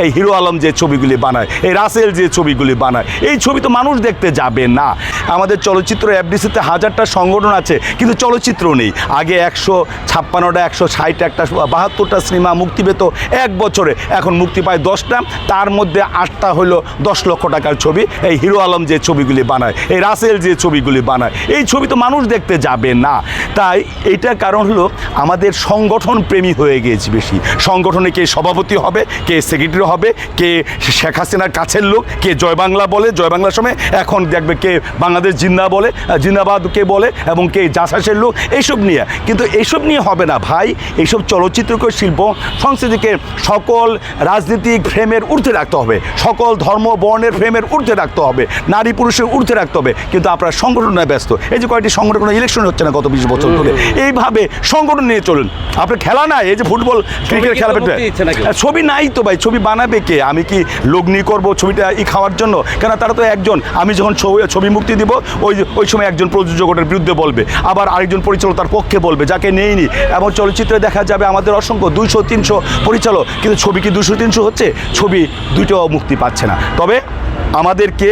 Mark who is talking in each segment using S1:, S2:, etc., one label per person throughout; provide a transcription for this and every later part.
S1: এই হিরো আলম যে ছবিগুলি বানায়, এই রাসেল যে ছবিগুলি বানায়, এই ছবি তো মানুষ দেখতে যাবে না। আমাদের চলচ্চিত্র এফডিসিতে হাজারটা সংগঠন আছে, কিন্তু চলচ্চিত্র নেই। আগে একশো ছাপ্পান্নটা, একশো ষাট একটা বাহাত্তরটা সিনেমা মুক্তি পেত এক বছরে। এখন মুক্তি পায় দশটা, তার মধ্যে আটটা হলো দশ লক্ষ টাকার ছবি। এই হিরো আলম যে ছবিগুলি বানায়, এই রাসেল যে ছবিগুলি বানায়, এই ছবি তো মানুষ দেখতে যাবে না। তাই এইটার কারণ হলো আমাদের সংগঠন প্রেমী হয়ে গিয়েছে বেশি। সংগঠনে কে সভাপতি হবে, কে সেক্রেটারি হবে কে শেখ হাসিনার কাছের লোক কে জয় বাংলা বলে জয় বাংলার সময় এখন দেখবে কে বাংলাদেশ জিন্দা বলে জিন্দাবাদ কে বলে এবং কে জাসাসের লোক এইসব নিয়ে। কিন্তু এইসব নিয়ে হবে না ভাই এইসব চলচ্চিত্রকে শিল্প সংস্কৃতিকে সকল রাজনীতিক ফ্রেমের ঊর্ধ্বে রাখতে হবে সকল ধর্ম বর্ণের ফ্রেমের ঊর্ধ্বে রাখতে হবে নারী পুরুষের ঊর্ধ্বে রাখতে হবে কিন্তু আপনারা সংগঠনে ব্যস্ত। এই যে কয়েকটি সংগঠন ইলেকশন হচ্ছে না গত বিশ বছর ধরে। এইভাবে সংগঠন নিয়ে চলুন। আপনার খেলা নাই এই যে ফুটবল ক্রিকেট খেলা ছবি নাই তো ভাই ছবি বানাবে কে? আমি কি লগ্নি করব ছবিটা ই খাওয়ার জন্য? কেন তারা তো একজন। আমি যখন ছবি ছবি মুক্তি দিব, ওই ওই সময় একজন প্রযোজক ওটার বিরুদ্ধে বলবে। আবার আরেকজন পরিচালক তার পক্ষে বলবে, যাকে নেইনি। এবং চলচ্চিত্রে দেখা যাবে আমাদের অসংখ্য দুইশো, তিনশো পরিচালক। কিন্তু ছবি কি দুশো তিনশো হচ্ছে? ছবি দুইটাও মুক্তি পাচ্ছে না। তবে আমাদেরকে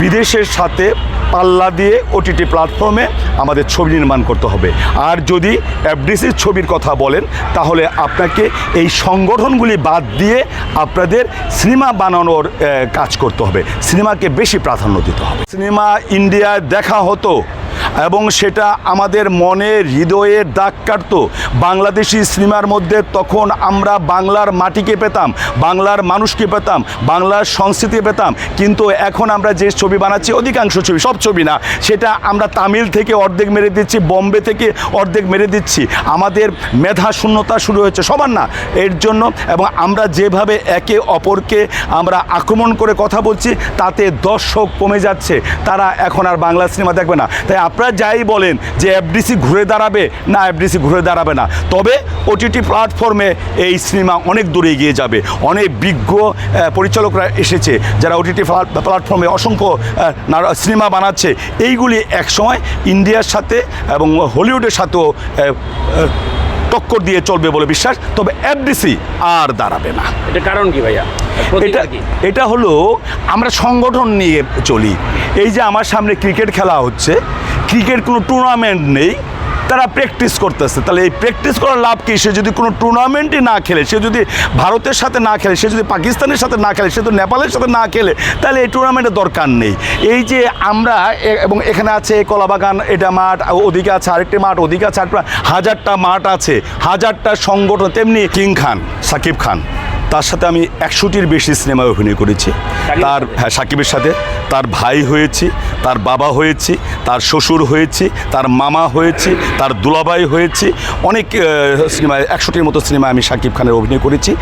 S1: বিদেশের সাথে পাল্লা দিয়ে ওটিটি প্ল্যাটফর্মে আমাদের ছবি নির্মাণ করতে হবে। আর যদি এফডিসির ছবির কথা বলেন, তাহলে আপনাকে এই সংগঠনগুলি বাদ দিয়ে আপনাদের সিনেমা বানানোর কাজ করতে হবে। সিনেমাকে বেশি প্রাধান্য দিতে হবে। সিনেমা ইন্ডিয়ায় দেখা হতো। এবং সেটা আমাদের মনে হৃদয়ের দাগ কাটতো। বাংলাদেশি সিনেমার মধ্যে তখন আমরা বাংলার মাটিকে পেতাম, বাংলার মানুষকে পেতাম, বাংলার সংস্কৃতি পেতাম, কিন্তু এখন আমরা যে ছবি বানাচ্ছি, অধিকাংশ ছবি, সব ছবি না, সেটা আমরা তামিল থেকে অর্ধেক মেরে দিচ্ছি, বম্বে থেকে অর্ধেক মেরে দিচ্ছি। আমাদের মেধা শূন্যতা শুরু হয়েছে, সবার না, এর জন্য এবং আমরা যেভাবে একে অপরকে আমরা আক্রমণ করে কথা বলছি, তাতে দর্শক কমে যাচ্ছে, তারা এখন আর বাংলা সিনেমা দেখবে না। তাই আপনারা যাই বলেন যে এফডিসি ঘুরে দাঁড়াবে না এফডিসি ঘুরে দাঁড়াবে না। তবে ওটিটি প্ল্যাটফর্মে এই সিনেমা অনেক দূরে এগিয়ে যাবে। অনেক বিজ্ঞ পরিচালকরা এসেছে যারা ওটিটি প্ল্যাটফর্মে অসংখ্য সিনেমা বানাচ্ছে। এইগুলি একসময় ইন্ডিয়ার সাথে এবং হলিউডের সাথেও টক্কর দিয়ে চলবে বলে বিশ্বাস তবে এফডিসি আর দাঁড়াবে না।
S2: এটা কারণ কি ভাইয়া?
S1: এটা
S2: কি?
S1: এটা হলো আমরা সংগঠন নিয়ে চলি। এই যে আমার সামনে ক্রিকেট খেলা হচ্ছে ক্রিকেট কোনো টুর্নামেন্ট নেই তারা প্র্যাকটিস করতেছে। তাহলে এই প্র্যাকটিস করার লাভ কি? সে যদি কোনো টুর্নামেন্টই না খেলে, সে যদি ভারতের সাথে না খেলে, সে যদি পাকিস্তানের সাথে না খেলে, সে যদি নেপালের সাথে না খেলে, তাহলে এই টুর্নামেন্টের দরকার নেই। এই যে আমরা এবং এখানে আছে কলাবাগান, এটা মাঠ ওদিকে আছে আরেকটি মাঠ, ওদিকে আছে আরেকটা হাজারটা মাঠ আছে। হাজারটা সংগঠন, তেমনি কিং খান, সাকিব খান। তার সাথে আমি একশোটির বেশি সিনেমায় অভিনয় করেছি। তার হ্যাঁ সাকিবের সাথে তার ভাই হয়েছি তার বাবা হয়েছি তার শ্বশুর হয়েছি তার মামা হয়েছি তার দুলাভাই হয়েছি। অনেক সিনেমায় একশোটির মতো সিনেমায় আমি সাকিব খানের অভিনয় করেছি।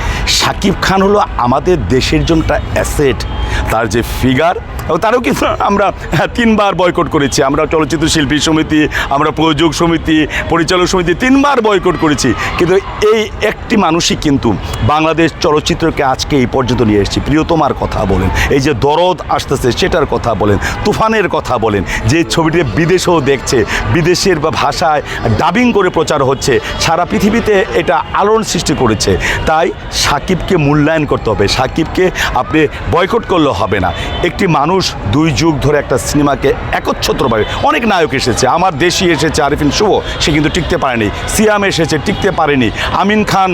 S1: সাকিব খান হলো আমাদের দেশের জন্য একটা অ্যাসেট। তার যে ফিগার এবং তারও কিন্তু আমরা হ্যাঁ, তিনবার বয়কট করেছি। আমরা চলচ্চিত্র শিল্পী সমিতি আমরা প্রযোজক সমিতি পরিচালক সমিতি তিনবার বয়কট করেছি। কিন্তু এই একটি মানুষই কিন্তু বাংলাদেশ চলচ্চিত্রকে আজকে এই পর্যন্ত নিয়ে এসেছি। প্রিয়তমার কথা বলেন, এই যে দরদ আসতেছে সেটার কথা বলেন, তুফানের কথা বলেন, যে ছবিটি বিদেশেও দেখছে, বিদেশের বা ভাষায় ডাবিং করে প্রচার হচ্ছে, সারা পৃথিবীতে এটা আলোড়ন সৃষ্টি করেছে। তাই সাকিবকে মূল্যায়ন করতে হবে, সাকিবকে আপনি বয়কট করলে হবে না। একটি মানুষ দুই যুগ ধরে একটা সিনেমাকে একচ্ছত্রভাবে অনেক নায়ক এসেছে, আমার দেশি এসেছে আরিফিন শুভ, সে কিন্তু টিকতে পারেনি, সিয়াম এসেছে, টিকতে পারেনি, আমিন খান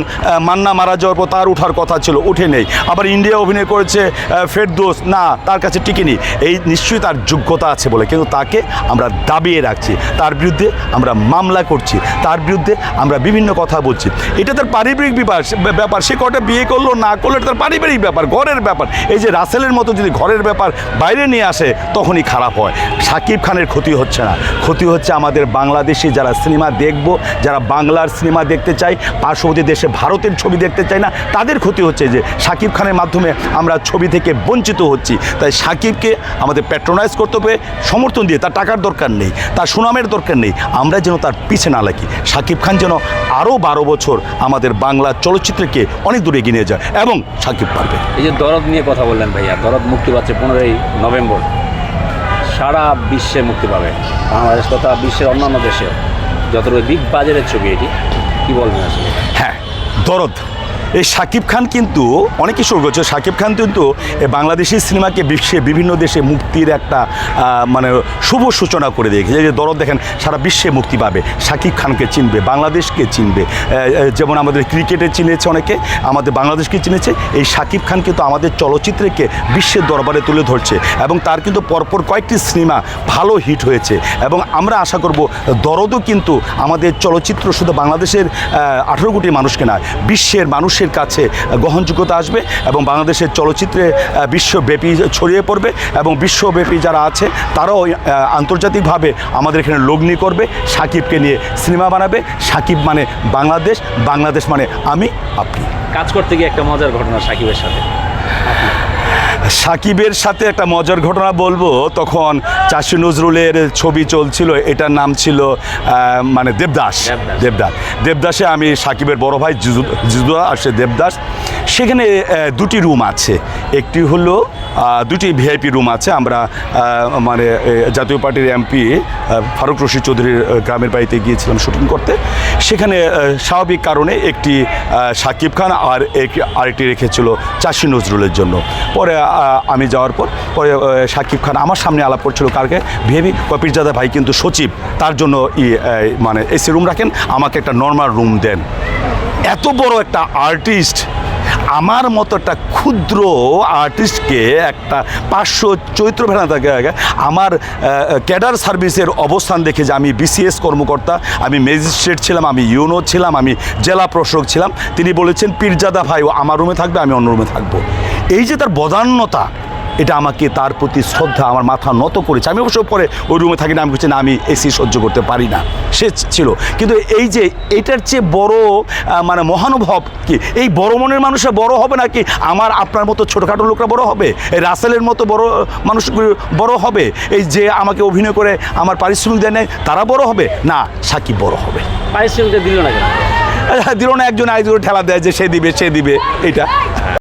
S1: মান্না মারা যাওয়ার পর তার উঠার কথা ছিল, উঠে নেই। আবার ইন্ডিয়া অভিনয় করেছে ফেরদোস। না, তার কাছে টিকেনি। এই নিশ্চয়ই তার যোগ্যতা আছে বলে। কিন্তু তাকে আমরা দাবিয়ে রাখছি। তার বিরুদ্ধে আমরা মামলা করছি। তার বিরুদ্ধে আমরা বিভিন্ন কথা বলছি। এটা তার পারিবারিক ব্যাপার ব্যাপার। সে কটা বিয়ে করল, না করল, এটা তার পারিবারিক ব্যাপার, ঘরের ব্যাপার। এই যে রাসেলের মতো যদি ঘরের ব্যাপার বাইরে নিয়ে আসে, তখনই খারাপ হয়। সাকিব খানের ক্ষতি হচ্ছে না। ক্ষতি হচ্ছে আমাদের বাংলাদেশি যারা সিনেমা দেখব, যারা বাংলার সিনেমা দেখতে চাই পার্শ্ববর্তী দেশে ভারতের ছবি দেখতে চাই না, তাদের ক্ষতি হচ্ছে যে সাকিব খানের মাধ্যমে আমরা ছবি থেকে বঞ্চিত হচ্ছি। তাই সাকিবকে আমাদের প্যাট্রোনাইজ করতে হবে সমর্থন দিয়ে তার টাকার দরকার নেই তার সুনামের দরকার নেই। আমরা যেন তার পিছে না লাগি। সাকিব খান যেন আরও বারো বছর আমাদের বাংলা চলচ্চিত্রকে অনেক দূরে এগিয়ে নিয়ে যায় এবং সাকিব পারবে।
S2: এই যে দরদ নিয়ে কথা বললেন ভাইয়া দরদ মুক্তি পাচ্ছে পনেরোই নভেম্বর। সারা বিশ্বে মুক্তি পাবে বাংলাদেশ তথা বিশ্বের অন্যান্য দেশে যতটুকু বিগ বাজারের ছবি এটি কি বলবেন আসলে?
S1: হ্যাঁ দরদ। এই শাকিব খান কিন্তু অনেক শুরু করছে শাকিব খান কিন্তু বাংলাদেশি সিনেমাকে বিশ্বে বিভিন্ন দেশে মুক্তির একটা মানে শুভ সূচনা করে দিয়েছে। যে দরদ দেখেন, সারা বিশ্বে মুক্তি পাবে। শাকিব খানকে চিনবে, বাংলাদেশকে চিনবে। যেমন আমাদের ক্রিকেটে চিনেছে অনেকে, আমাদের বাংলাদেশকে চিনেছে। এই শাকিব খান কিন্তু আমাদের চলচ্চিত্রকে বিশ্বের দরবারে তুলে ধরছে এবং তার কিন্তু পরপর কয়েকটি সিনেমা ভালো হিট হয়েছে এবং আমরা আশা করব দরদও কিন্তু আমাদের চলচ্চিত্র শুধু বাংলাদেশের আঠেরো কোটি মানুষকে নয়, বিশ্বের মানুষের কাছে গ্রহণযোগ্যতা আসবে এবং বাংলাদেশের চলচ্চিত্রে বিশ্বব্যাপী ছড়িয়ে পড়বে এবং বিশ্বব্যাপী যারা আছে, তারাও আন্তর্জাতিকভাবে আমাদের এখানে লগ্নি করবে, সাকিবকে নিয়ে সিনেমা বানাবে। সাকিব মানে বাংলাদেশ বাংলাদেশ মানে আমি আপনি।
S2: কাজ করতে গিয়ে একটা মজার ঘটনা সাকিবের সাথে।
S1: সাকিবের সাথে একটা মজার ঘটনা বলব। তখন চাষি নজরুলের ছবি চলছিল এটার নাম ছিল মানে দেবদাস।
S2: দেবদাস।
S1: দেবদাস আমি সাকিবের বড় ভাই জিজু- জিজুদা আর সে দেবদাস। সেখানে দুটি রুম আছে। একটি হলো দুটি ভিআইপি রুম আছে। আমরা মানে জাতীয় পার্টির এমপি ফারুক রশিদ চৌধুরীর গ্রামের বাড়িতে গিয়েছিলাম শুটিং করতে। সেখানে স্বাভাবিক কারণে একটি সাকিব খান আর এক- আরেকটি রেখেছিল চাষি নজরুলের জন্য। পরে আমি যাওয়ার পর পরে সাকিব খান আমার সামনে আলাপ করছিল কারকে ভেবি কপিরজাদা ভাই কিন্তু সচিব তার জন্য ই, মানে এসি রুম রাখেন আমাকে একটা নর্মাল রুম দেন। এত বড় একটা আর্টিস্ট আমার মতো একটা ক্ষুদ্র আর্টিস্টকে একটা পাঁচশো চৈত্র ভেড়া থাকে আমার ক্যাডার সার্ভিসের অবস্থান দেখে যে আমি বিসিএস কর্মকর্তা, আমি ম্যাজিস্ট্রেট ছিলাম, আমি ইউনো ছিলাম, আমি জেলা প্রশাসক ছিলাম। তিনি বলেছেন, পীরজাদা ভাই, ও আমার রুমে থাকবে, আমি অন্য রুমে থাকব। এই যে তার বদান্যতা এটা আমাকে তার প্রতি শ্রদ্ধা আমার মাথা নত করেছে। আমি অবশ্য পরে ওই রুমে থাকি না আমি বলছি না আমি এসি সহ্য করতে পারি না। সে ছিল। কিন্তু এই যে এটার চেয়ে বড় মানে মহানুভব কি? এই বড় মনের মানুষরা বড় হবে নাকি আমার আপনার মতো ছোটোখাটো লোকরা বড় হবে? এই রাসেলের মতো বড় মানুষ বড় হবে? এই যে আমাকে অভিনয় করে আমার পারিশ্রমিক দেয় নেয় তারা বড় হবে? না সাকিব বড় হবে।
S2: পারিশ্রমিকটা দিল না কেন?
S1: দিল না একজন আরেকজন ঠেলা দেয় যে সে দিবে সে দিবে এটা।